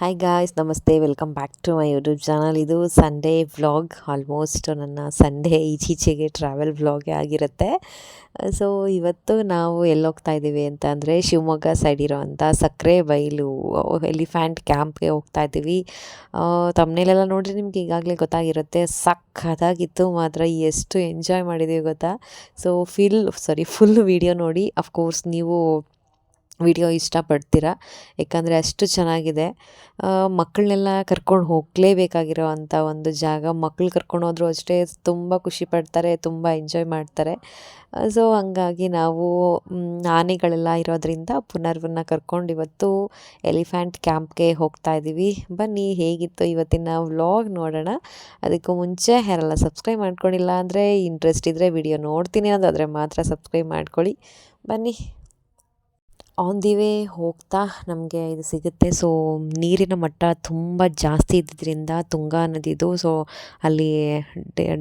Hi guys ನಮಸ್ತೆ welcome back to my YouTube channel ಇದು Sunday vlog almost ನನ್ನ Sunday ಈಚೀಚೆಗೆ ಟ್ರಾವೆಲ್ ವ್ಲಾಗೇ ಆಗಿರುತ್ತೆ. ಸೊ ಇವತ್ತು ನಾವು ಎಲ್ಲಿ ಹೋಗ್ತಾ ಇದ್ದೀವಿ ಅಂತ ಅಂದರೆ ಶಿವಮೊಗ್ಗ ಸೈಡ್ ಇರೋವಂಥ ಸಕ್ಕರೆ ಬೈಲು ಎಲಿಫ್ಯಾಂಟ್ ಕ್ಯಾಂಪ್ಗೆ ಹೋಗ್ತಾ ಇದ್ದೀವಿ. ತಮ್ಮನೇಲೆಲ್ಲ ನೋಡಿರಿ ನಿಮ್ಗೆ ಈಗಾಗಲೇ ಗೊತ್ತಾಗಿರುತ್ತೆ. ಸಕ್ಕದಾಗಿತ್ತು ಮಾತ್ರ, ಎಷ್ಟು ಎಂಜಾಯ್ ಮಾಡಿದ್ದೀವಿ ಗೊತ್ತಾ? So fill sorry full video ನೋಡಿ. ಅಫ್ಕೋರ್ಸ್ ನೀವು ವಿಡಿಯೋ ಇಷ್ಟಪಡ್ತೀರಾ? ಯಾಕಂದರೆ ಅಷ್ಟು ಚೆನ್ನಾಗಿದೆ. ಮಕ್ಕಳನ್ನೆಲ್ಲ ಕರ್ಕೊಂಡು ಹೋಗಲೇಬೇಕಾಗಿರೋ ಅಂಥ ಒಂದು ಜಾಗ. ಮಕ್ಕಳು ಕರ್ಕೊಂಡು ಹೋದರೂ ಅಷ್ಟೇ ತುಂಬ ಖುಷಿ ಪಡ್ತಾರೆ, ತುಂಬ ಎಂಜಾಯ್ ಮಾಡ್ತಾರೆ. ಸೊ ಹಂಗಾಗಿ ನಾವು ಆನೆಗಳೆಲ್ಲ ಇರೋದರಿಂದ ಪುನರ್ವನ್ನ ಕರ್ಕೊಂಡು ಇವತ್ತು ಎಲಿಫ್ಯಾಂಟ್ ಕ್ಯಾಂಪ್ಗೆ ಹೋಗ್ತಾ ಇದ್ದೀವಿ ಬನ್ನಿ, ಹೇಗಿತ್ತು ಇವತ್ತಿನ ವ್ಲಾಗ್ ನೋಡೋಣ. ಅದಕ್ಕೂ ಮುಂಚೆ ಯಾರೆಲ್ಲ ಸಬ್ಸ್ಕ್ರೈಬ್ ಮಾಡ್ಕೊಂಡಿಲ್ಲ ಅಂದರೆ ಇಂಟ್ರೆಸ್ಟ್ ಇದ್ದರೆ ವಿಡಿಯೋ ನೋಡ್ತೀನಿ ಅನ್ನೋದಾದರೆ ಮಾತ್ರ ಸಬ್ಸ್ಕ್ರೈಬ್ ಮಾಡ್ಕೊಳ್ಳಿ. ಬನ್ನಿ. ಆನ್ ದಿ ವೇ ಹೋಗ್ತಾ ನಮಗೆ ಇದು ಸಿಗುತ್ತೆ. ಸೊ ನೀರಿನ ಮಟ್ಟ ತುಂಬ ಜಾಸ್ತಿ ಇದ್ದಿದ್ದರಿಂದ ತುಂಗಾ ನದಿದು ಸೊ ಅಲ್ಲಿ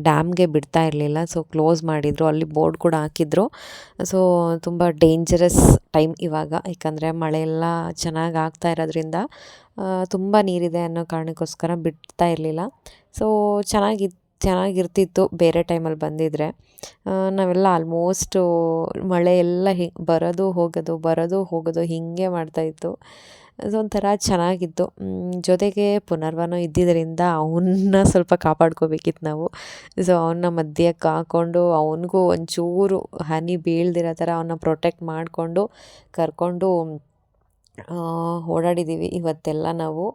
ಡ್ಯಾಮ್ಗೆ ಬಿಡ್ತಾ ಇರಲಿಲ್ಲ. ಸೊ ಕ್ಲೋಸ್ ಮಾಡಿದರು. ಅಲ್ಲಿ ಬೋರ್ಡ್ ಕೂಡ ಹಾಕಿದ್ರು. ಸೊ ತುಂಬ ಡೇಂಜರಸ್ ಟೈಮ್ ಇವಾಗ. ಯಾಕಂದರೆ ಮಳೆ ಎಲ್ಲ ಚೆನ್ನಾಗಿ ಆಗ್ತಾ ಇರೋದ್ರಿಂದ ತುಂಬ ನೀರಿದೆ ಅನ್ನೋ ಕಾರಣಕ್ಕೋಸ್ಕರ ಬಿಡ್ತಾ ಇರಲಿಲ್ಲ. ಸೊ ಚೆನ್ನಾಗಿತ್ತು. ಚೆನ್ನಾಗಿರ್ತಿತ್ತು ಬೇರೆ ಟೈಮಲ್ಲಿ ಬಂದಿದ್ದರೆ ನಾವೆಲ್ಲ ಆಲ್ಮೋಸ್ಟು ಮಳೆ ಎಲ್ಲ ಹಿ, ಬರೋದು ಹೋಗೋದು ಬರೋದು ಹೋಗೋದು ಹೀಗೆ ಮಾಡ್ತಾಯಿತ್ತು ಅದೊಂಥರ ಚೆನ್ನಾಗಿತ್ತು. ಜೊತೆಗೆ ಪುನರ್ವನು ಇದ್ದಿದ್ದರಿಂದ ಅವನ್ನ ಸ್ವಲ್ಪ ಕಾಪಾಡ್ಕೋಬೇಕಿತ್ತು ನಾವು. ಸೊ ಅವನ್ನ ಮಧ್ಯಕ್ಕೆ ಹಾಕ್ಕೊಂಡು ಅವನಿಗೂ ಒಂಚೂರು ಹನಿ ಬೀಳ್ದಿರೋ ಥರ ಅವನ್ನ ಪ್ರೊಟೆಕ್ಟ್ ಮಾಡಿಕೊಂಡು ಕರ್ಕೊಂಡು ಓಡಾಡಿದ್ದೀವಿ ಇವತ್ತೆಲ್ಲ ನಾವು.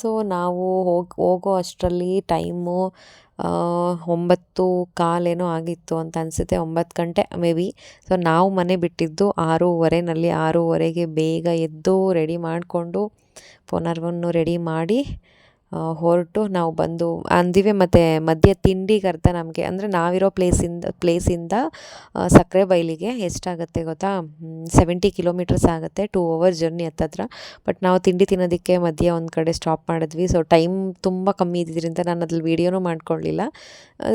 ಸೊ ನಾವು ಹೋಗಿ, ಹೋಗೋ ಅಷ್ಟರಲ್ಲಿ ಟೈಮು ಒಂಬತ್ತು ಕಾಲೇನೋ ಆಗಿತ್ತು ಅಂತ ಅನಿಸುತ್ತೆ, ಒಂಬತ್ತು ಗಂಟೆ, ಮೇ ಬಿ. ಸೊ ನಾವು ಮನೆ ಬಿಟ್ಟಿದ್ದು ಆರೂವರೆನಲ್ಲಿ, ಆರೂವರೆಗೆ ಬೇಗ ಎದ್ದು ರೆಡಿ ಮಾಡಿಕೊಂಡು ಪುನರ್ವನ್ನು ರೆಡಿ ಮಾಡಿ ಹೊರಟು ನಾವು ಬಂದು ಅಂದಿವೆ ಮತ್ತು ಮಧ್ಯ ತಿಂಡಿಗೆ ನಮಗೆ. ಅಂದರೆ ನಾವಿರೋ ಪ್ಲೇಸಿಂದ ಪ್ಲೇಸಿಂದ ಸಕ್ಕರೆ ಬೈಲಿಗೆ ಎಷ್ಟಾಗುತ್ತೆ ಗೊತ್ತಾ? ಸೆವೆಂಟಿ ಕಿಲೋಮೀಟರ್ಸ್ ಆಗುತ್ತೆ ಟೂ ಅವರ್ ಜರ್ನಿ ಹತ್ತತ್ರ. ಬಟ್ ನಾವು ತಿಂಡಿ ತಿನ್ನೋದಕ್ಕೆ ಮಧ್ಯ ಒಂದು ಕಡೆ ಸ್ಟಾಪ್ ಮಾಡಿದ್ವಿ. ಸೊ ಟೈಮ್ ತುಂಬ ಕಮ್ಮಿ ಇದ್ದಿದ್ದರಿಂದ ನಾನು ಅದ್ರಲ್ಲಿ ವೀಡಿಯೋನೂ ಮಾಡ್ಕೊಳ್ಳಿಲ್ಲ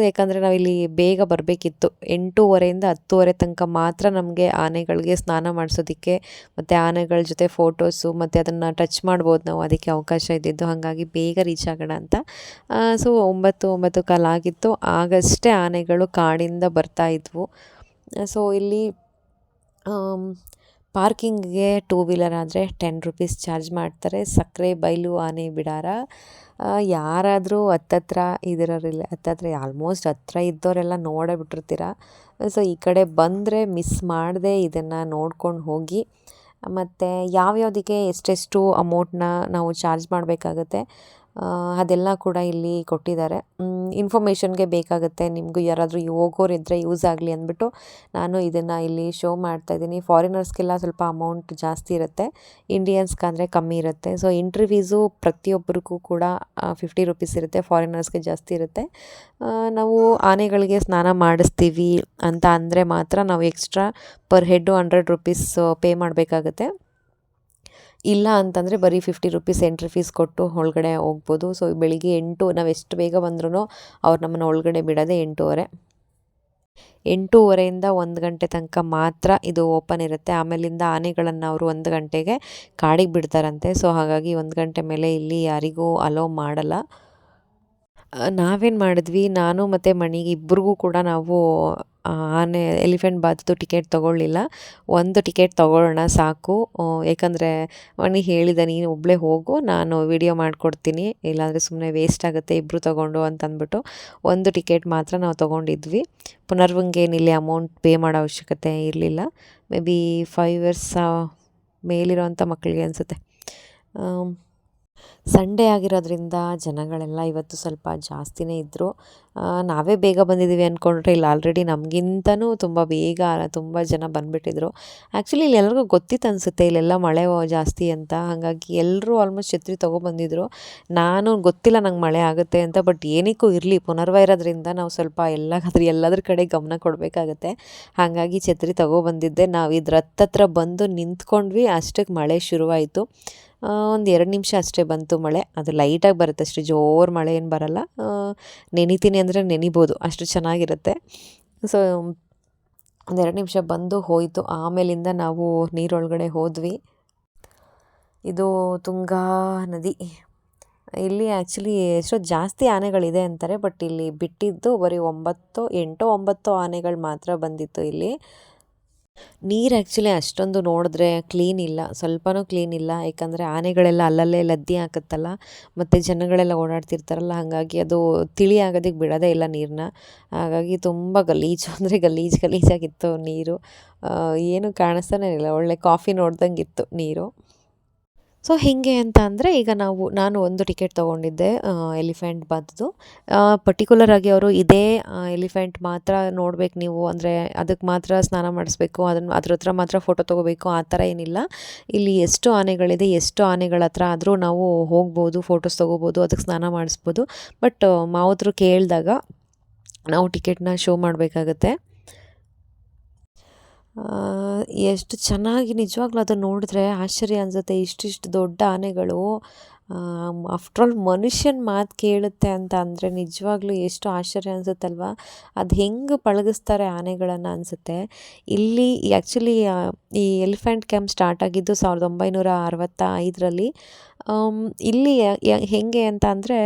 ಯಾಕಂದರೆ ನಾವಿಲ್ಲಿ ಬೇಗ ಬರಬೇಕಿತ್ತು. ಎಂಟೂವರೆಯಿಂದ ಹತ್ತುವರೆ ತನಕ ಮಾತ್ರ ನಮಗೆ ಆನೆಗಳಿಗೆ ಸ್ನಾನ ಮಾಡಿಸೋದಕ್ಕೆ, ಮತ್ತು ಆನೆಗಳ ಜೊತೆ ಫೋಟೋಸು ಮತ್ತು ಅದನ್ನು ಟಚ್ ಮಾಡ್ಬೋದು ನಾವು. ಅದಕ್ಕೆ ಅವಕಾಶ ಇದ್ದಿದ್ದು. ಹಾಗಾಗಿ ಬೇಗ ರೀಚ್ ಆಗೋಣ ಅಂತ. ಸೊ ಒಂಬತ್ತು ಒಂಬತ್ತು ಕಾಲಾಗಿತ್ತು ಆಗಷ್ಟೇ ಆನೆಗಳು ಕಾಡಿಂದ ಬರ್ತಾ ಇದ್ವು. ಸೊ ಇಲ್ಲಿ ಪಾರ್ಕಿಂಗ್ಗೆ ಟೂ ವೀಲರ್ ಆದರೆ ಟೆನ್ ರುಪೀಸ್ ಚಾರ್ಜ್ ಮಾಡ್ತಾರೆ. ಸಕ್ಕರೆ, ಬೈಲು, ಆನೆ, ಬಿಡಾರ. ಯಾರಾದರೂ ಹತ್ತತ್ರ ಇದಿರೋರಿಲ್ಲ, ಹತ್ತತ್ರ ಆಲ್ಮೋಸ್ಟ್ ಹತ್ರ ಇದ್ದವರೆಲ್ಲ ನೋಡೇ ಬಿಟ್ಟಿರ್ತೀರ ಸೊ ಈ ಕಡೆ ಬಂದರೆ ಮಿಸ್ ಮಾಡದೆ ಇದನ್ನು ನೋಡ್ಕೊಂಡು ಹೋಗಿ. ಮತ್ತು ಯಾವ್ಯಾವುದಕ್ಕೆ ಎಷ್ಟೆಷ್ಟು ಅಮೌಂಟನ್ನ ನಾವು ಚಾರ್ಜ್ ಮಾಡಬೇಕಾಗತ್ತೆ. ಅದೆಲ್ಲ ಕೂಡ ಇಲ್ಲಿ ಕೊಟ್ಟಿದ್ದಾರೆ. ಇನ್ಫಾರ್ಮೇಷನ್ಗೆ ಬೇಕಾಗುತ್ತೆ. ನಿಮಗೂ ಯಾರಾದರೂ ಹೋಗೋರು ಇದ್ದರೆ ಯೂಸ್ ಆಗಲಿ ಅಂದ್ಬಿಟ್ಟು ನಾನು ಇದನ್ನು ಇಲ್ಲಿ ಶೋ ಮಾಡ್ತಾಯಿದ್ದೀನಿ ಫಾರಿನರ್ಸ್ಗೆಲ್ಲ ಸ್ವಲ್ಪ ಅಮೌಂಟ್ ಜಾಸ್ತಿ ಇರುತ್ತೆ. ಇಂಡಿಯನ್ಸ್ಗಂದರೆ ಕಮ್ಮಿ ಇರುತ್ತೆ. ಸೊ ಎಂಟ್ರಿ ಫೀಸು ಪ್ರತಿಯೊಬ್ಬರಿಗೂ ಕೂಡ ಫಿಫ್ಟಿ ರುಪೀಸ್ ಇರುತ್ತೆ. ಫಾರಿನರ್ಸ್ಗೆ ಜಾಸ್ತಿ ಇರುತ್ತೆ. ನಾವು ಆನೆಗಳಿಗೆ ಸ್ನಾನ ಮಾಡಿಸ್ತೀವಿ ಅಂತ ಅಂದರೆ ಮಾತ್ರ ನಾವು extra per head hundred rupees pay ಮಾಡಬೇಕಾಗತ್ತೆ. ಇಲ್ಲ ಅಂತಂದರೆ ಬರೀ ಫಿಫ್ಟಿ ರುಪೀಸ್ ಎಂಟ್ರಿ ಫೀಸ್ ಕೊಟ್ಟು ಒಳಗಡೆ ಹೋಗ್ಬೋದು. ಸೊ ಬೆಳಿಗ್ಗೆ ಎಂಟು, ನಾವು ಎಷ್ಟು ಬೇಗ ಬಂದ್ರೂ ಅವ್ರು ನಮ್ಮನ್ನು ಒಳಗಡೆ ಬಿಡೋದೇ ಎಂಟೂವರೆ. ಎಂಟೂವರೆಯಿಂದ ಒಂದು ಗಂಟೆ ತನಕ ಮಾತ್ರ ಇದು ಓಪನ್ ಇರುತ್ತೆ. ಆಮೇಲಿಂದ ಆನೆಗಳನ್ನು ಅವರು ಒಂದು ಗಂಟೆಗೆ ಕಾಡಿಗೆ ಬಿಡ್ತಾರಂತೆ. ಸೊ ಹಾಗಾಗಿ ಒಂದು ಗಂಟೆ ಮೇಲೆ ಇಲ್ಲಿ ಯಾರಿಗೂ ಅಲೋ ಮಾಡಲ್ಲ. ನಾವೇನು ಮಾಡಿದ್ವಿ? ನಾನು ಮತ್ತು ಮಣಿಗೆ ಇಬ್ಬರಿಗೂ ಕೂಡ ನಾವು ಆನೆ ಎಲಿಫೆಂಟ್ ಬಾತ್ದು ಟಿಕೆಟ್ ತೊಗೊಳ್ಳಿಲ್ಲ. ಒಂದು ಟಿಕೆಟ್ ತೊಗೊಳ್ಳೋಣ ಸಾಕು. ಏಕೆಂದರೆ ಮಣಿ ಹೇಳಿದ, ನೀನು ಒಬ್ಬಳೇ ಹೋಗು, ನಾನು ವಿಡಿಯೋ ಮಾಡಿಕೊಡ್ತೀನಿ. ಇಲ್ಲಾಂದರೆ ಸುಮ್ಮನೆ ವೇಸ್ಟ್ ಆಗುತ್ತೆ ಇಬ್ಬರು ತೊಗೊಂಡು ಅಂತಂದ್ಬಿಟ್ಟು ಒಂದು ಟಿಕೆಟ್ ಮಾತ್ರ ನಾವು ತೊಗೊಂಡಿದ್ವಿ. ಪುನರ್ವಂಗೇನಿಲ್ಲಿ ಅಮೌಂಟ್ ಪೇ ಮಾಡೋ ಅವಶ್ಯಕತೆ ಇರಲಿಲ್ಲ. ಮೇ ಬಿ ಫೈವ್ ಇಯರ್ಸ್ ಮೇಲಿರೋಂಥ ಮಕ್ಕಳಿಗೆ ಅನಿಸುತ್ತೆ. ಸಂಡೇ ಆಗಿರೋದ್ರಿಂದ ಜನಗಳೆಲ್ಲ ಇವತ್ತು ಸ್ವಲ್ಪ ಜಾಸ್ತಿನೇ ಇದ್ದರು ನಾವೇ ಬೇಗ ಬಂದಿದ್ದೀವಿ ಅಂದ್ಕೊಂಡ್ರೆ ಇಲ್ಲಿ ಆಲ್ರೆಡಿ ನಮಗಿಂತನೂ ತುಂಬ ಬೇಗ, ತುಂಬ ಜನ ಬಂದುಬಿಟ್ಟಿದ್ರು. ಆ್ಯಕ್ಚುಲಿ ಇಲ್ಲಿ ಎಲ್ರಿಗೂ ಗೊತ್ತಿತ್ತು ಅನಿಸುತ್ತೆ, ಇಲ್ಲೆಲ್ಲ ಮಳೆ ಜಾಸ್ತಿ ಅಂತ. ಹಾಗಾಗಿ ಎಲ್ಲರೂ ಆಲ್ಮೋಸ್ಟ್ ಛತ್ರಿ ತೊಗೊಬಂದಿದ್ರು ನಾನು ಗೊತ್ತಿಲ್ಲ ನಂಗೆ ಮಳೆ ಆಗುತ್ತೆ ಅಂತ ಬಟ್ ಏನಕ್ಕೂ ಇರಲಿ, ಪುನರ್ವ ಇರೋದ್ರಿಂದ ನಾವು ಸ್ವಲ್ಪ ಎಲ್ಲಾದ್ರೂ, ಎಲ್ಲದ್ರ ಕಡೆ ಗಮನ ಕೊಡಬೇಕಾಗತ್ತೆ. ಹಾಗಾಗಿ ಛತ್ರಿ ತೊಗೊಬಂದಿದ್ದೆ ನಾವು ಇದ್ರ ಹತ್ತತ್ರ ಬಂದು ನಿಂತ್ಕೊಂಡ್ವಿ ಅಷ್ಟಕ್ಕೆ ಮಳೆ ಶುರುವಾಯಿತು. ಒಂದು ಎರಡು ನಿಮಿಷ ಅಷ್ಟೇ ಬಂತು ಮಳೆ. ಅದು ಲೈಟಾಗಿ ಬರುತ್ತೆ, ಅಷ್ಟೇ ಜೋರು ಮಳೆ ಏನು ಬರಲ್ಲ. ನೆನಿತೀನಿ ಅಂದರೆ ನೆನಿಬೋದು, ಅಷ್ಟು ಚೆನ್ನಾಗಿರುತ್ತೆ. ಸೊ ಒಂದೆರಡು ನಿಮಿಷ ಬಂದು ಹೋಯಿತು. ಆಮೇಲಿಂದ ನಾವು ನೀರೊಳಗಡೆ ಹೋದ್ವಿ. ಇದು ತುಂಗಾ ನದಿ. ಇಲ್ಲಿ ಆ್ಯಕ್ಚುಲಿ ಎಷ್ಟೋ ಜಾಸ್ತಿ ಆನೆಗಳಿದೆ ಅಂತಾರೆ ಬಟ್ ಇಲ್ಲಿ ಬಿಟ್ಟಿದ್ದು ಬರೀ ಒಂಬತ್ತು, ಎಂಟೋ ಒಂಬತ್ತು ಆನೆಗಳು ಮಾತ್ರ ಬಂದಿತ್ತು ಇಲ್ಲಿ. ನೀರು ಆ್ಯಕ್ಚುಲಿ ಅಷ್ಟೊಂದು ನೋಡಿದ್ರೆ ಕ್ಲೀನ್ ಇಲ್ಲ, ಸ್ವಲ್ಪನೂ ಕ್ಲೀನ್ ಇಲ್ಲ. ಯಾಕಂದರೆ ಆನೆಗಳೆಲ್ಲ ಅಲ್ಲಲ್ಲೇ ಲದ್ದಿ ಹಾಕುತ್ತಲ್ಲ, ಮತ್ತು ಜನಗಳೆಲ್ಲ ಓಡಾಡ್ತಿರ್ತಾರಲ್ಲ, ಹಾಗಾಗಿ ಅದು ತಿಳಿ ಆಗೋದಕ್ಕೆ ಬಿಡೋದೇ ಇಲ್ಲ ನೀರನ್ನ ಹಾಗಾಗಿ ತುಂಬ ಗಲೀಜು ಅಂದರೆ ಗಲೀಜು ಗಲೀಜಾಗಿತ್ತು ನೀರು. ಏನು ಕಾಣಿಸ್ತಾನೇ ಇಲ್ಲ, ಒಳ್ಳೆ ಕಾಫಿ ನೋಡ್ದಂಗೆ ಇತ್ತು ನೀರು. ಸೊ ಹೀಗೆ ಅಂತ ಅಂದರೆ ಈಗ ನಾವು, ನಾನು ಒಂದು ಟಿಕೆಟ್ ತೊಗೊಂಡಿದ್ದೆ ಎಲಿಫೆಂಟ್ ಬಾತ್ದು. ಪರ್ಟಿಕ್ಯುಲರ್ ಆಗಿ ಅವರು ಇದೇ ಎಲಿಫೆಂಟ್ ಮಾತ್ರ ನೋಡ್ಬೇಕು ನೀವು. ಅಂದರೆ ಅದಕ್ಕೆ ಮಾತ್ರ ಸ್ನಾನ ಮಾಡಿಸ್ಬೇಕು, ಅದನ್ನು ಅದ್ರ ಹತ್ರ ಮಾತ್ರ ಫೋಟೋ ತೊಗೋಬೇಕು, ಆ ಥರ ಏನಿಲ್ಲ. ಇಲ್ಲಿ ಎಷ್ಟು ಆನೆಗಳಿದೆ, ಎಷ್ಟು ಆನೆಗಳ ಹತ್ರ ಆದರೂ ನಾವು ಹೋಗ್ಬೋದು ಫೋಟೋಸ್ ತೊಗೋಬೋದು, ಅದಕ್ಕೆ ಸ್ನಾನ ಮಾಡಿಸ್ಬೋದು. ಬಟ್ ಮಾವತ್ರು ಕೇಳಿದಾಗ ನಾವು ಟಿಕೆಟ್ನ ಶೋ ಮಾಡಬೇಕಾಗತ್ತೆ. ಎಷ್ಟು ಚೆನ್ನಾಗಿ ನಿಜವಾಗ್ಲೂ ಅದನ್ನು ನೋಡಿದ್ರೆ ಆಶ್ಚರ್ಯ ಅನಿಸುತ್ತೆ. ಇಷ್ಟಿಷ್ಟು ದೊಡ್ಡ ಆನೆಗಳು ಆಫ್ಟ್ರ್ ಆಲ್ ಮನುಷ್ಯನ ಮಾತು ಕೇಳುತ್ತೆ ಅಂತ ಅಂದರೆ ನಿಜವಾಗ್ಲೂ ಎಷ್ಟು ಆಶ್ಚರ್ಯ ಅನಿಸುತ್ತಲ್ವ? ಅದು ಹೆಂಗೆ ಪಳಗಿಸ್ತಾರೆ ಆನೆಗಳನ್ನು ಅನಿಸುತ್ತೆ. ಇಲ್ಲಿ ಆ್ಯಕ್ಚುಲಿ ಈ ಎಲಿಫೆಂಟ್ ಕ್ಯಾಂಪ್ ಸ್ಟಾರ್ಟ್ ಆಗಿದ್ದು ಸಾವಿರದ ಒಂಬೈನೂರ ಅರವತ್ತ ಐದರಲ್ಲಿ ಇಲ್ಲಿ ಹೆಂಗೆ ಅಂತ ಅಂದರೆ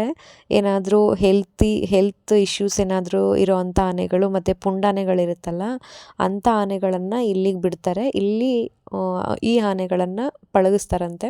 ಏನಾದರೂ ಹೆಲ್ತಿ ಹೆಲ್ತ್ ಇಶ್ಯೂಸ್ ಏನಾದರೂ ಇರೋವಂಥ ಆನೆಗಳು ಮತ್ತು ಪುಂಡಾನೆಗಳಿರುತ್ತಲ್ಲ ಅಂಥ ಆನೆಗಳನ್ನು ಇಲ್ಲಿಗೆ ಬಿಡ್ತಾರೆ. ಇಲ್ಲಿ ಈ ಆನೆಗಳನ್ನು ಪಳಗಿಸ್ತಾರಂತೆ.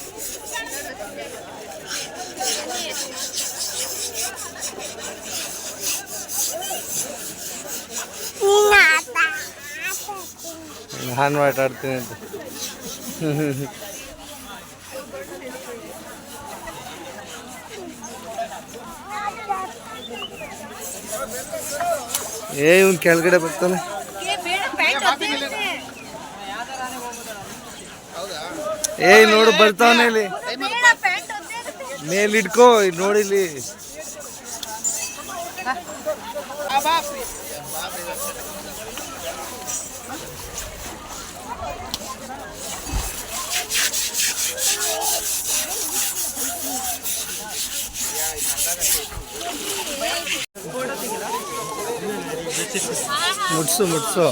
ನಾನು ಆಟ ಆಡ್ತೀನಿ ಅಂತ. ಏ, ಇವನ್ ಕೆಳಗಡೆ ಬರ್ತಾನೆ. ಏ ನೋಡು, ಬರ್ತಾವನೆ ಇಲ್ಲಿ. ಮೇಲ್ ಇಟ್ಕೋ ಇಲ್ಲಿ. ಮುಟ್ಸು ಮುಟ್ಸು.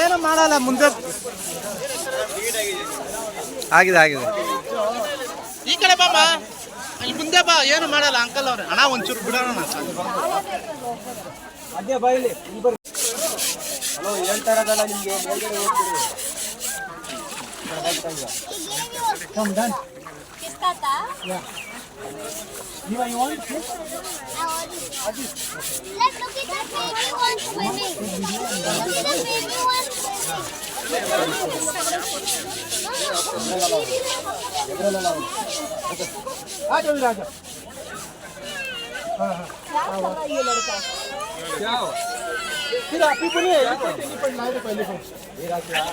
ಏನು ಮಾಡಲ್ಲ ಮುಂದೆ. ಆಗಿದೆ ಆಗಿದೆ. ಈ ಕಡೆ ಬಾಬ ಇಲ್ಲಿ ಮುಂದೆ ಬಾ ಏನು ಮಾಡಲ್ಲ ಅಂಕಲ್ ಅವ್ರೆ. ಹಣ ಒಂಚೂರು ಬಿಡೋಣ ಅದೇ ಬಾಯಿಲಿ ಹಲೋ ಹೇಳ್ತಾ ಇರೋದಲ್ಲ ನಿಮ್ಗೆ Come done. Is that Yeah. You want? Want? I want this. Let's look at the baby one swimming. Look at the baby one swimming. आ जाओ राजा ये लड़का क्या हो फिर आप ही बोले पहले पहले ये राजा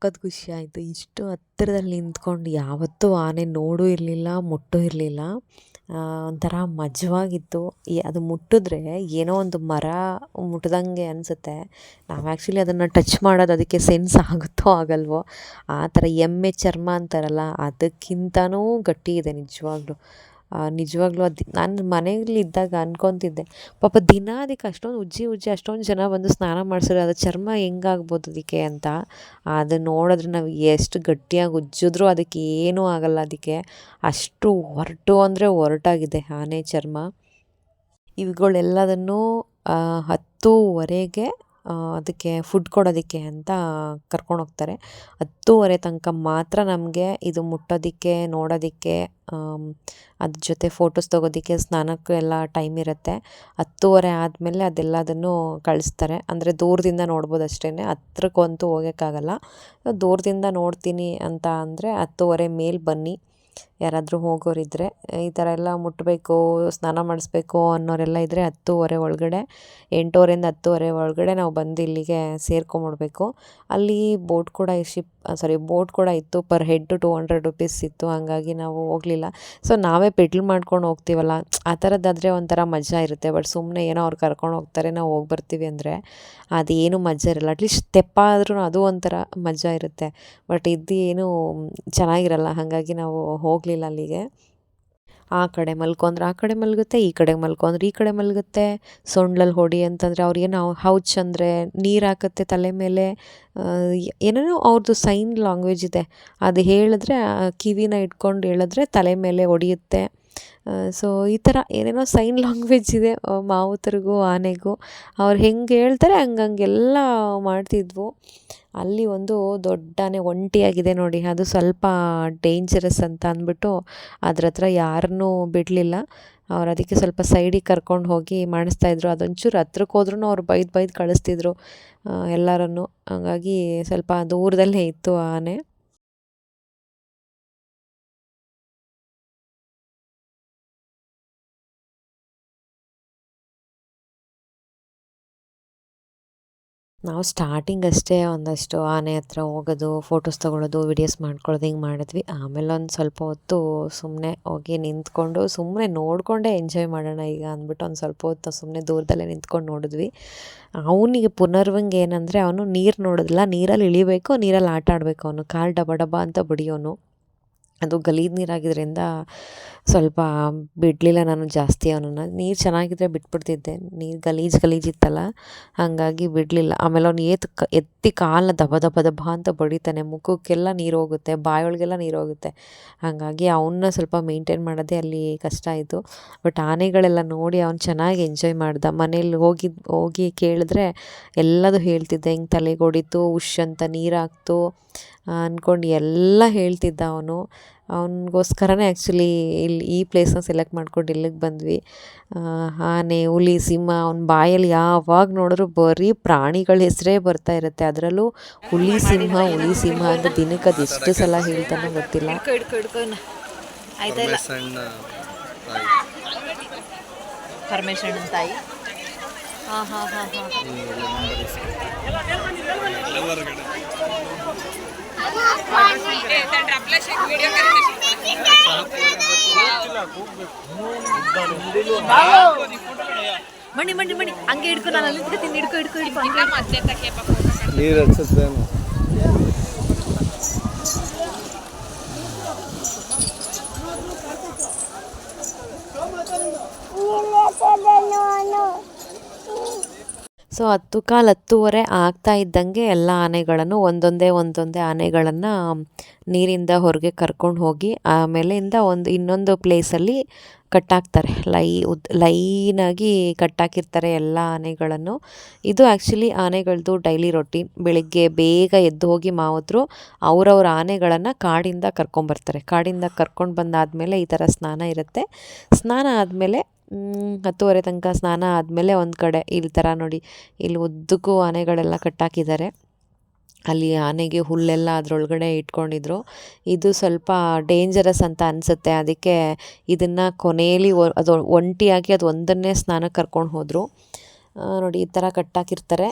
ಸಖತ್ ಖುಷಿ ಆಯಿತು. ಇಷ್ಟು ಹತ್ತಿರದಲ್ಲಿ ನಿಂತ್ಕೊಂಡು ಯಾವತ್ತೂ ಆನೆ ನೋಡೂ ಇರಲಿಲ್ಲ, ಮುಟ್ಟೂ ಇರಲಿಲ್ಲ. ಒಂಥರ ಮಜವಾಗಿತ್ತು. ಅದು ಮುಟ್ಟಿದ್ರೆ ಏನೋ ಒಂದು ಮರ ಮುಟ್ಟಿದಂಗೆ ಅನಿಸುತ್ತೆ. ನಾವು ಆ್ಯಕ್ಚುಲಿ ಅದನ್ನು ಟಚ್ ಮಾಡೋದು ಅದಕ್ಕೆ ಸೆನ್ಸ್ ಆಗುತ್ತೋ ಆಗಲ್ವೋ, ಆ ಥರ ಎಮ್ಮೆ ಚರ್ಮ ಅಂತಾರಲ್ಲ, ಅದಕ್ಕಿಂತನೂ ಗಟ್ಟಿ ಇದೆ ನಿಜವಾಗ್ಲೂ. ನಿಜವಾಗ್ಲೂ ಅದು ನಾನು ಮನೇಲಿದ್ದಾಗ ಅನ್ಕೊತಿದ್ದೆ. ಪಾಪ ದಿನ ಅದಕ್ಕೆ ಅಷ್ಟೊಂದು ಉಜ್ಜಿ ಉಜ್ಜಿ ಅಷ್ಟೊಂದು ಜನ ಬಂದು ಸ್ನಾನ ಮಾಡಿಸಿದ್ರೆ ಅದು ಚರ್ಮ ಹೆಂಗಾಗ್ಬೋದು ಅದಕ್ಕೆ ಅಂತ. ಅದು ನೋಡಿದ್ರೆ ನಾವು ಎಷ್ಟು ಗಟ್ಟಿಯಾಗಿ ಉಜ್ಜಿದ್ರೂ ಅದಕ್ಕೆ ಏನೂ ಆಗಲ್ಲ ಅದಕ್ಕೆ. ಅಷ್ಟು ಒರಟು ಅಂದರೆ ಒರಟಾಗಿದೆ ಆನೆ ಚರ್ಮ. ಇವುಗಳೆಲ್ಲದನ್ನು ಹತ್ತೂವರೆಗೆ ಅದಕ್ಕೆ ಫುಡ್ ಕೊಡೋದಕ್ಕೆ ಅಂತ ಕರ್ಕೊಂಡು ಹೋಗ್ತಾರೆ. ಹತ್ತೂವರೆ ತನಕ ಮಾತ್ರ ನಮಗೆ ಇದು ಮುಟ್ಟೋದಕ್ಕೆ, ನೋಡೋದಕ್ಕೆ ಅದ್ರ ಜೊತೆ ಫೋಟೋಸ್ ತೊಗೋದಕ್ಕೆ, ಸ್ನಾನಕ್ಕೂ ಎಲ್ಲ ಟೈಮ್ ಇರುತ್ತೆ. ಹತ್ತೂವರೆ ಆದಮೇಲೆ ಅದೆಲ್ಲದನ್ನು ಕಳಿಸ್ತಾರೆ. ಅಂದರೆ ದೂರದಿಂದ ನೋಡ್ಬೋದು ಅಷ್ಟೇ ಹತ್ರಕ್ಕಂತೂ ಹೋಗೋಕ್ಕಾಗಲ್ಲ. ದೂರದಿಂದ ನೋಡ್ತೀನಿ ಅಂತ ಅಂದರೆ ಹತ್ತೂವರೆ ಮೇಲೆ ಬನ್ನಿ. ಯಾರಾದರೂ ಹೋಗೋರಿದ್ದರೆ ಈ ಥರ ಎಲ್ಲ ಮುಟ್ಟಬೇಕು ಸ್ನಾನ ಮಾಡಿಸ್ಬೇಕು ಅನ್ನೋರೆಲ್ಲ ಇದ್ದರೆ ಹತ್ತೂವರೆ ಒಳಗಡೆ, ಎಂಟೂವರೆಯಿಂದ ಹತ್ತೂವರೆ ಒಳಗಡೆ ನಾವು ಬಂದು ಇಲ್ಲಿಗೆ ಸೇರ್ಕೊಂಬಿಡ್ಬೇಕು. ಅಲ್ಲಿ ಬೋಟ್ ಕೂಡ ಶಿಪ್ ಸಾರಿ ಬೋಟ್ ಕೂಡ ಇತ್ತು. Per head two hundred rupees ಇತ್ತು. ಹಾಗಾಗಿ ನಾವು ಹೋಗಲಿಲ್ಲ. ಸೊ ನಾವೇ ಪೆಡ್ಲ್ ಮಾಡ್ಕೊಂಡು ಹೋಗ್ತೀವಲ್ಲ? ಆ ಥರದ್ದಾದರೆ ಒಂಥರ ಮಜಾ ಇರುತ್ತೆ. ಬಟ್ ಸುಮ್ಮನೆ ಏನೋ ಅವ್ರು ಕರ್ಕೊಂಡು ಹೋಗ್ತಾರೆ. ನಾವು ಹೋಗಿ ಬರ್ತೀವಿ ಅಂದರೆ ಅದೇನು ಮಜಾ ಇರಲ್ಲ. ಅಟ್ಲೀಸ್ಟ್ ತೆಪ್ಪ ಆದ್ರೂ ಅದು ಒಂಥರ ಮಜಾ ಇರುತ್ತೆ. ಬಟ್ ಇದು ಏನು, ಚೆನ್ನಾಗಿರಲ್ಲ. ಹಾಗಾಗಿ ನಾವು ಹೋಗಲಿಲ್ಲ ಅಲ್ಲಿಗೆ. ಆ ಕಡೆ ಮಲ್ಕೊಂಡ್ರೆ ಆ ಕಡೆ ಮಲಗುತ್ತೆ, ಈ ಕಡೆ ಮಲ್ಕೊಂಡ್ರೆ ಈ ಕಡೆ ಮಲಗುತ್ತೆ. ಸೊಂಡ್ಲಲ್ಲಿ ಹೊಡಿ ಅಂತಂದರೆ ಅವ್ರಿಗೇನು ಹೌಚ್ ಅಂದರೆ ನೀರು ಹಾಕುತ್ತೆ ತಲೆ ಮೇಲೆ. ಏನೇನೋ ಅವ್ರದ್ದು ಸೈನ್ ಲ್ಯಾಂಗ್ವೇಜ್ ಇದೆ. ಅದು ಹೇಳಿದ್ರೆ ಕಿವಿನ ಇಟ್ಕೊಂಡು ಹೇಳಿದ್ರೆ ತಲೆ ಮೇಲೆ ಹೊಡಿಯುತ್ತೆ. ಸೊ ಈ ಥರ ಏನೇನೋ ಸೈನ್ ಲ್ಯಾಂಗ್ವೇಜ್ ಇದೆ ಮಾವುತರಿಗೂ, ಆನೆಗೂ. ಅವ್ರು ಹೆಂಗೆ ಹೇಳ್ತಾರೆ, ಹಂಗಂಗೆಲ್ಲ ಮಾಡ್ತಿದ್ವು. ಅಲ್ಲಿ ಒಂದು ದೊಡ್ಡ ಆನೆ ಒಂಟಿಯಾಗಿದೆ ನೋಡಿ, ಅದು ಸ್ವಲ್ಪ ಡೇಂಜರಸ್ ಅಂತ ಅಂದ್ಬಿಟ್ಟು ಅದ್ರ ಹತ್ರ ಯಾರನ್ನೂ ಬಿಡಲಿಲ್ಲ. ಅವ್ರು ಅದಕ್ಕೆ ಸ್ವಲ್ಪ ಸೈಡಿಗೆ ಕರ್ಕೊಂಡು ಹೋಗಿ ಮಾಡಿಸ್ತಾಯಿದ್ರು ಅದೊಂಚೂರು ಹತ್ರಕ್ಕೆ ಹೋದ್ರೂ ಅವ್ರು ಬೈದು ಬೈದು ಕಳಿಸ್ತಿದ್ರು ಎಲ್ಲರನ್ನು. ಹಾಗಾಗಿ ಸ್ವಲ್ಪ ದೂರದಲ್ಲೇ ಇತ್ತು ಆನೆ. ನಾವು ಸ್ಟಾರ್ಟಿಂಗ್ ಅಷ್ಟೇ ಒಂದಷ್ಟು ಆನೆ ಹತ್ರ ಹೋಗೋದು ಫೋಟೋಸ್ ತೊಗೊಳೋದು ವಿಡಿಯೋಸ್ ಮಾಡ್ಕೊಳ್ಳೋದು ಹಿಂಗೆ ಮಾಡಿದ್ವಿ. ಆಮೇಲೆ ಒಂದು ಸ್ವಲ್ಪ ಹೊತ್ತು ಸುಮ್ಮನೆ ಹೋಗಿ ನಿಂತ್ಕೊಂಡು ಸುಮ್ಮನೆ ನೋಡಿಕೊಂಡೇ ಎಂಜಾಯ್ ಮಾಡೋಣ ಈಗ ಅಂದ್ಬಿಟ್ಟು ಒಂದು ಸ್ವಲ್ಪ ಹೊತ್ತು ಸುಮ್ಮನೆ ದೂರದಲ್ಲೇ ನಿಂತ್ಕೊಂಡು ನೋಡಿದ್ವಿ. ಅವನಿಗೆ ಪುನರ್ವಂಗೆ ಏನಂದರೆ ಅವನು ನೀರು ನೋಡೋದಿಲ್ಲ, ನೀರಲ್ಲಿ ಇಳಿಬೇಕು, ನೀರಲ್ಲಿ ಆಟ ಆಡಬೇಕು ಅವನು. ಕಾಲು ಡಬ ಡಬ ಅಂತ ಬಡಿಯೋನು. ಅದು ಗಲೀಜು ನೀರಾಗಿದ್ದರಿಂದ ಸ್ವಲ್ಪ ಬಿಡಲಿಲ್ಲ ನಾನು ಜಾಸ್ತಿ ಅವನನ್ನು. ನೀರು ಚೆನ್ನಾಗಿದ್ದರೆ ಬಿಟ್ಬಿಡ್ತಿದ್ದೆ. ನೀರು ಗಲೀಜು ಗಲೀಜಿತ್ತಲ್ಲ ಹಾಗಾಗಿ ಬಿಡಲಿಲ್ಲ. ಆಮೇಲೆ ಅವ್ನು ಏತ್ ಎತ್ತಿ ಕಾಲನ್ನ ದಬ ದಬ ದಬ ಅಂತ ಬಡಿತಾನೆ. ಮುಖಕ್ಕೆಲ್ಲ ನೀರು ಹೋಗುತ್ತೆ, ಬಾಯೊಳಗೆಲ್ಲ ನೀರು ಹೋಗುತ್ತೆ. ಹಾಗಾಗಿ ಅವನ್ನ ಸ್ವಲ್ಪ ಮೇಂಟೈನ್ ಮಾಡೋದೇ ಅಲ್ಲಿ ಕಷ್ಟ ಆಯಿತು. ಬಟ್ ಆನೆಗಳೆಲ್ಲ ನೋಡಿ ಅವ್ನು ಚೆನ್ನಾಗಿ ಎಂಜಾಯ್ ಮಾಡ್ದ. ಮನೇಲಿ ಹೋಗಿ ಹೋಗಿ ಕೇಳಿದ್ರೆ ಎಲ್ಲದೂ ಹೇಳ್ತಿದ್ದೆ. ಹಿಂಗೆ ತಲೆಗೆ ಹೊಡಿತು ಉಶ್ ಅಂತ ನೀರು ಹಾಕ್ತು ಅಂದ್ಕೊಂಡು ಎಲ್ಲ ಹೇಳ್ತಿದ್ದ ಅವನು. ಅವನಿಗೋಸ್ಕರನೇ ಆ್ಯಕ್ಚುಲಿ ಇಲ್ಲಿ ಈ ಪ್ಲೇಸ್ನ ಸೆಲೆಕ್ಟ್ ಮಾಡ್ಕೊಂಡು ಇಲ್ಲಿಗೆ ಬಂದ್ವಿ. ಆನೆ ಹುಲಿ ಸಿಂಹ ಅವ್ನ ಬಾಯಲ್ಲಿ ಯಾವಾಗ ನೋಡಿದ್ರು ಬರೀ ಪ್ರಾಣಿಗಳ ಹೆಸರೇ ಬರ್ತಾ ಇರುತ್ತೆ. ಅದರಲ್ಲೂ ಹುಲಿ ಸಿಂಹ ಹುಲಿ ಸಿಂಹ ಅಂತ ದಿನಕ್ಕೆ ಅದು ಎಷ್ಟು ಸಲ ಹೇಳ್ತಾನೆ ಗೊತ್ತಿಲ್ಲ. ಸಣ್ಣ ತಾಯಿ. ಪರಮೇಶ್ವರನ ತಾಯಿ. ಹಾಂ ಹಾಂ ಹಾಂ ಹಾಂ. ಮಣಿ ಮಣಿ ಮಣಿ ಹಂಗೆ ಹಿಡ್ಕೊ ನಾನು ಅಲ್ಲಿ ನಿಂತ್ಕೊತೀನಿ ಹಿಡ್ಕೊ ಹಿಡ್ಕೊ ಹಿಡ್ಕೊ ಹಂಗೆ ನೀರು ಹಚ್ಚುತ್ತೇನು ಸೊ ಹತ್ತು ಕಾಲು ಹತ್ತುವರೆ ಆಗ್ತಾ ಇದ್ದಂಗೆ ಎಲ್ಲ ಆನೆಗಳನ್ನು ಒಂದೊಂದೇ ಒಂದೊಂದೇ ಆನೆಗಳನ್ನು ನೀರಿಂದ ಹೊರಗೆ ಕರ್ಕೊಂಡು ಹೋಗಿ ಆಮೇಲಿಂದ ಒಂದು ಇನ್ನೊಂದು ಪ್ಲೇಸಲ್ಲಿ ಕಟ್ಟಾಕ್ತಾರೆ. ಲೈ ಉದ್ ಲೈನಾಗಿ ಕಟ್ಟಾಕಿರ್ತಾರೆ ಎಲ್ಲ ಆನೆಗಳನ್ನು. ಇದು ಆ್ಯಕ್ಚುಲಿ ಆನೆಗಳದ್ದು ಡೈಲಿ ರೊಟೀನ್. ಬೆಳಿಗ್ಗೆ ಬೇಗ ಎದ್ದು ಹೋಗಿ ಮಾವತ್ರು ಅವರವ್ರ ಆನೆಗಳನ್ನು ಕಾಡಿಂದ ಕರ್ಕೊಂಬರ್ತಾರೆ. ಕಾಡಿಂದ ಕರ್ಕೊಂಡು ಬಂದಾದಮೇಲೆ ಈ ಥರ ಸ್ನಾನ ಇರುತ್ತೆ. ಸ್ನಾನ ಆದಮೇಲೆ ಹತ್ತುವರೆ ತನಕ ಸ್ನಾನ ಆದಮೇಲೆ ಒಂದು ಕಡೆ ಇಲ್ಲಿ ಥರ ನೋಡಿ ಇಲ್ಲಿ ಉದ್ದಕ್ಕೂ ಆನೆಗಳೆಲ್ಲ ಕಟ್ಟಾಕಿದ್ದಾರೆ. ಅಲ್ಲಿ ಆನೆಗೆ ಹುಲ್ಲೆಲ್ಲ ಅದರೊಳಗಡೆ ಇಟ್ಕೊಂಡಿದ್ರು. ಇದು ಸ್ವಲ್ಪ ಡೇಂಜರಸ್ ಅಂತ ಅನಿಸುತ್ತೆ. ಅದಕ್ಕೆ ಇದನ್ನು ಕೊನೆಯಲ್ಲಿ ಅದು ಒಂಟಿಯಾಗಿ ಅದು ಒಂದನ್ನೇ ಸ್ನಾನಕ್ಕೆ ಕರ್ಕೊಂಡು ಹೋದರು. ನೋಡಿ ಈ ಥರ ಕಟ್ಟಾಕಿರ್ತಾರೆ.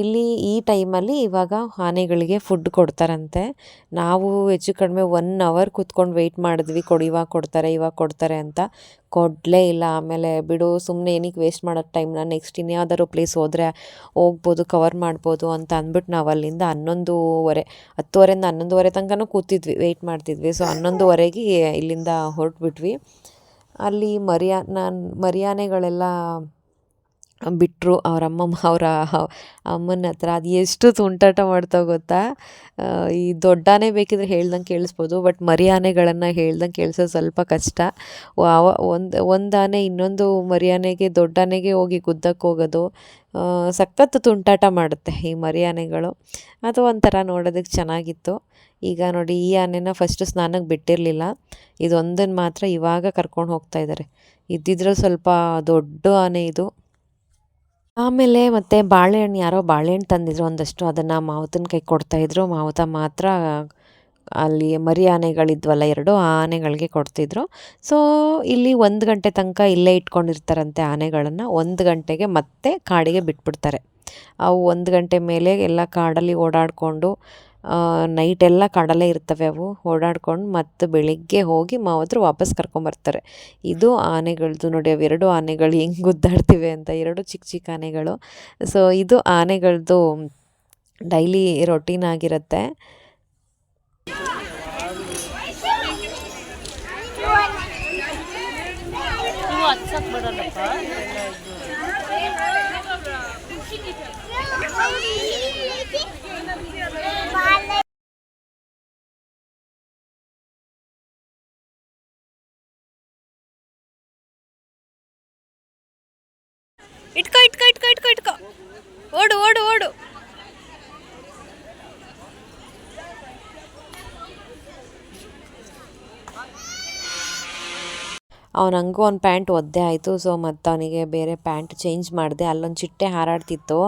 ಇಲ್ಲಿ ಈ ಟೈಮಲ್ಲಿ ಇವಾಗ ಆನೆಗಳಿಗೆ ಫುಡ್ ಕೊಡ್ತಾರಂತೆ. ನಾವು ಹೆಚ್ಚು ಕಡಿಮೆ ಒನ್ ಅವರ್ ಕೂತ್ಕೊಂಡು ವೆಯ್ಟ್ ಮಾಡಿದ್ವಿ, ಕೊಡಿ ಇವಾಗ ಕೊಡ್ತಾರೆ ಇವಾಗ ಕೊಡ್ತಾರೆ ಅಂತ. ಕೊಡಲೇ ಇಲ್ಲ, ಆಮೇಲೆ ಬಿಡು ಸುಮ್ಮನೆ ಏನಕ್ಕೆ ವೇಸ್ಟ್ ಮಾಡೋ ಟೈಮ್ನ ನೆಕ್ಸ್ಟ್ ಇನ್ಯಾವುದಾದ್ರು ಪ್ಲೇಸ್ ಹೋದರೆ ಹೋಗ್ಬೋದು ಕವರ್ ಮಾಡ್ಬೋದು ಅಂತ ಅಂದ್ಬಿಟ್ಟು ನಾವು ಅಲ್ಲಿಂದ ಹನ್ನೊಂದೂವರೆ, ಹತ್ತುವರೆಯಿಂದ ಹನ್ನೊಂದುವರೆ ತನಕನೂ ಕೂತಿದ್ವಿ ವೆಯ್ಟ್ ಮಾಡ್ತಿದ್ವಿ. ಸೊ ಹನ್ನೊಂದುವರೆಗೆ ಇಲ್ಲಿಂದ ಹೊರಟ್ಬಿಟ್ವಿ. ಅಲ್ಲಿ ಮರಿಯಾ, ನಾನು ಮರಿಯಾನೆಗಳೆಲ್ಲ ಬಿಟ್ಟರು ಅವ್ರ ಅಮ್ಮಮ್ಮ ಅವರ ಅಮ್ಮನ ಹತ್ರ ಅದು ಎಷ್ಟು ತುಂಟಾಟ ಮಾಡ್ತಾವೆ ಗೊತ್ತಾ? ಈ ದೊಡ್ಡ ಬೇಕಿದ್ರೆ ಹೇಳ್ದಂಗೆ ಕೇಳಿಸ್ಬೋದು, ಬಟ್ ಮರಿ ಆನೆಗಳನ್ನು ಹೇಳ್ದಂಗೆ ಕೇಳಿಸೋದು ಸ್ವಲ್ಪ ಕಷ್ಟ. ಒಂದು ಒಂದು ಆನೆ ಇನ್ನೊಂದು ಮರಿ ಆನೆಗೆ ದೊಡ್ಡ ಹೋಗಿ ಗುದ್ದಕ್ಕೆ ಹೋಗೋದು ಸಖತ್ತು ತುಂಟಾಟ ಮಾಡುತ್ತೆ ಈ ಮರಿ ಆನೆಗಳು ಅದು ಒಂಥರ ನೋಡೋದಕ್ಕೆ ಚೆನ್ನಾಗಿತ್ತು. ಈಗ ನೋಡಿ, ಈ ಆನೆನ ಫಸ್ಟು ಸ್ನಾನಕ್ಕೆ ಬಿಟ್ಟಿರಲಿಲ್ಲ. ಇದೊಂದನ್ನು ಮಾತ್ರ ಇವಾಗ ಕರ್ಕೊಂಡು ಹೋಗ್ತಾ ಇದ್ದಾರೆ ಇದ್ದಿದ್ರೆ ಸ್ವಲ್ಪ ದೊಡ್ಡ ಆನೆ ಇದು. ಆಮೇಲೆ ಮತ್ತೆ ಬಾಳೆಹಣ್ಣು, ಯಾರೋ ಬಾಳೆಹಣ್ಣು ತಂದಿದ್ರು ಒಂದಷ್ಟು ಅದನ್ನು ಮಾವುತನ ಕೈ ಕೊಡ್ತಾ ಇದ್ರು. ಮಾವುತ ಮಾತ್ರ ಅಲ್ಲಿ ಮರಿ ಆನೆಗಳಿದ್ವಲ್ಲ, ಎರಡು ಆ ಆನೆಗಳಿಗೆ ಕೊಡ್ತಿದ್ರು. ಸೊ ಇಲ್ಲಿ ಒಂದು ಗಂಟೆ ತನಕ ಇಲ್ಲೇ ಇಟ್ಕೊಂಡಿರ್ತಾರಂತೆ ಆನೆಗಳನ್ನು. ಒಂದು ಗಂಟೆಗೆ ಮತ್ತೆ ಕಾಡಿಗೆ ಬಿಟ್ಬಿಡ್ತಾರೆ. ಅವು ಒಂದು ಗಂಟೆ ಮೇಲೆ ಎಲ್ಲ ಕಾಡಲ್ಲಿ ಓಡಾಡಿಕೊಂಡು ನೈಟ್ ಎಲ್ಲ ಕಾಡಲ್ಲೇ ಇರ್ತವೆ ಅವು, ಓಡಾಡ್ಕೊಂಡು ಮತ್ತು ಬೆಳಿಗ್ಗೆ ಹೋಗಿ ಮಾವತ್ರ ವಾಪಸ್ ಕರ್ಕೊಂಬರ್ತಾರೆ ಇದು ಆನೆಗಳದ್ದು ನೋಡಿ ಅವೆರಡು ಆನೆಗಳು ಹೆಂಗೆ ಗುದ್ದಾಡ್ತಿವೆ ಅಂತ, ಎರಡು ಚಿಕ್ಕ ಚಿಕ್ಕ ಆನೆಗಳು. ಸೊ ಇದು ಆನೆಗಳದ್ದು ಡೈಲಿ ರೊಟೀನ್ ಆಗಿರುತ್ತೆ. ನೀವು ಹತ್ಸಕ್ ಬರಲ್ಲಪ್ಪ ಇಟ್ಕೋ ಇಟ್ಕೋ ಇಟ್ಕೋ ಇಟ್ಕೋ ಇಟ್ಕೋ ಓಡು ಓಡು ಓಡು ಅವ್ನು ಹಂಗೂ ಒಂದು ಪ್ಯಾಂಟ್ ಒದ್ದೆ ಆಯಿತು. ಸೊ ಮತ್ತು ಅವನಿಗೆ ಬೇರೆ ಪ್ಯಾಂಟ್ ಚೇಂಜ್ ಮಾಡಿದೆ. ಅಲ್ಲೊಂದು ಚಿಟ್ಟೆ ಹಾರಾಡ್ತಿತ್ತು.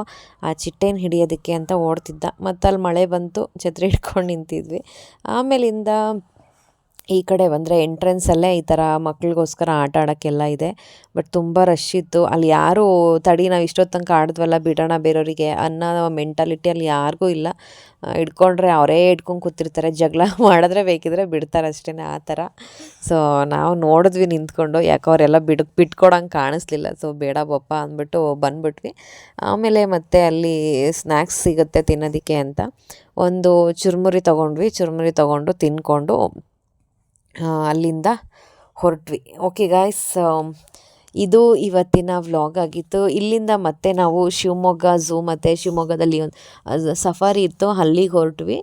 ಆ ಚಿಟ್ಟೆನ ಹಿಡಿಯೋದಕ್ಕೆ ಅಂತ ಓಡ್ತಿದ್ದ. ಮತ್ತು ಅಲ್ಲಿ ಮಳೆ ಬಂತು. ಛತ್ರಿ ಹಿಡ್ಕೊಂಡು ನಿಂತಿದ್ವಿ. ಆಮೇಲಿಂದ ಈ ಕಡೆ ಬಂದರೆ ಎಂಟ್ರೆನ್ಸಲ್ಲೇ ಈ ಥರ ಮಕ್ಳಿಗೋಸ್ಕರ ಆಟ ಆಡೋಕ್ಕೆಲ್ಲ ಇದೆ. ಬಟ್ ತುಂಬ ರಶ್ ಇತ್ತು. ಅಲ್ಲಿ ಯಾರೂ ತಡಿ, ನಾವು ಇಷ್ಟೊತ್ತು ತನಕ ಆಡಿದ್ವಲ್ಲ, ಬಿಡೋಣ ಬೇರೆಯವರಿಗೆ ಅನ್ನೋ ಮೆಂಟಾಲಿಟಿ ಅಲ್ಲಿ ಯಾರಿಗೂ ಇಲ್ಲ. ಹಿಡ್ಕೊಂಡ್ರೆ ಅವರೇ ಹಿಡ್ಕೊಂಡು ಕೂತಿರ್ತಾರೆ. ಜಗಳ ಮಾಡಿದ್ರೆ ಬೇಕಿದ್ರೆ ಬಿಡ್ತಾರೆ ಅಷ್ಟೇ ಆ ಥರ ಸೊ ನಾವು ನೋಡಿದ್ವಿ ನಿಂತ್ಕೊಂಡು. ಯಾಕೆ ಅವರೆಲ್ಲ ಬಿಡು, ಬಿಟ್ಕೊಡಂಗೆ ಕಾಣಿಸ್ಲಿಲ್ಲ. ಸೊ ಬೇಡ ಬಪ್ಪ ಅಂದ್ಬಿಟ್ಟು ಬಂದ್ಬಿಟ್ವಿ. ಆಮೇಲೆ ಮತ್ತೆ ಅಲ್ಲಿ ಸ್ನ್ಯಾಕ್ಸ್ ಸಿಗುತ್ತೆ ತಿನ್ನೋದಕ್ಕೆ ಅಂತ. ಒಂದು ಚುರುಮುರಿ ತೊಗೊಂಡ್ವಿ. ಚುರುಮುರಿ ತೊಗೊಂಡು ತಿನ್ಕೊಂಡು ಅಲ್ಲಿಂದ ಹೊರಟ್ವಿ. ಓಕೆ ಗಾಯ್ಸ್ ಇದು ಇವತ್ತಿನ ವ್ಲಾಗ್ ಆಗಿತ್ತು. ಇಲ್ಲಿಂದ ಮತ್ತೆ ನಾವು ಶಿವಮೊಗ್ಗ ಝೂ ಮತ್ತು ಶಿವಮೊಗ್ಗದಲ್ಲಿ ಒಂದು ಸಫಾರಿ ಇತ್ತು. ಅಲ್ಲಿಗೆ ಹೊರಟ್ವಿ.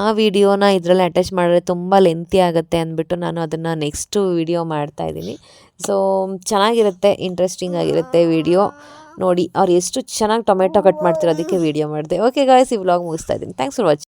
ಆ ವಿಡಿಯೋನ ಇದರಲ್ಲಿ ಅಟ್ಯಾಚ್ ಮಾಡಿದ್ರೆ ತುಂಬ ಲೆಂತಿ ಆಗುತ್ತೆ ಅಂದ್ಬಿಟ್ಟು ನಾನು ಅದನ್ನು ನೆಕ್ಸ್ಟು ವಿಡಿಯೋ ಮಾಡ್ತಾಯಿದ್ದೀನಿ ಸೊ ಚೆನ್ನಾಗಿರುತ್ತೆ ಇಂಟ್ರೆಸ್ಟಿಂಗ್ ಆಗಿರುತ್ತೆ ವಿಡಿಯೋ ನೋಡಿ, ಅವ್ರು ಎಷ್ಟು ಚೆನ್ನಾಗಿ ಟೊಮೆಟೊ ಕಟ್ ಮಾಡ್ತಿರೋ ಅದಕ್ಕೆ ವಿಡಿಯೋ ಮಾಡಿದೆ. ಓಕೆ ಗಾಯ್ಸ್ ಈ ವ್ಲಾಗ್ ಮುಗಿಸ್ತಾ ಇದ್ದೀನಿ. Thanks for watching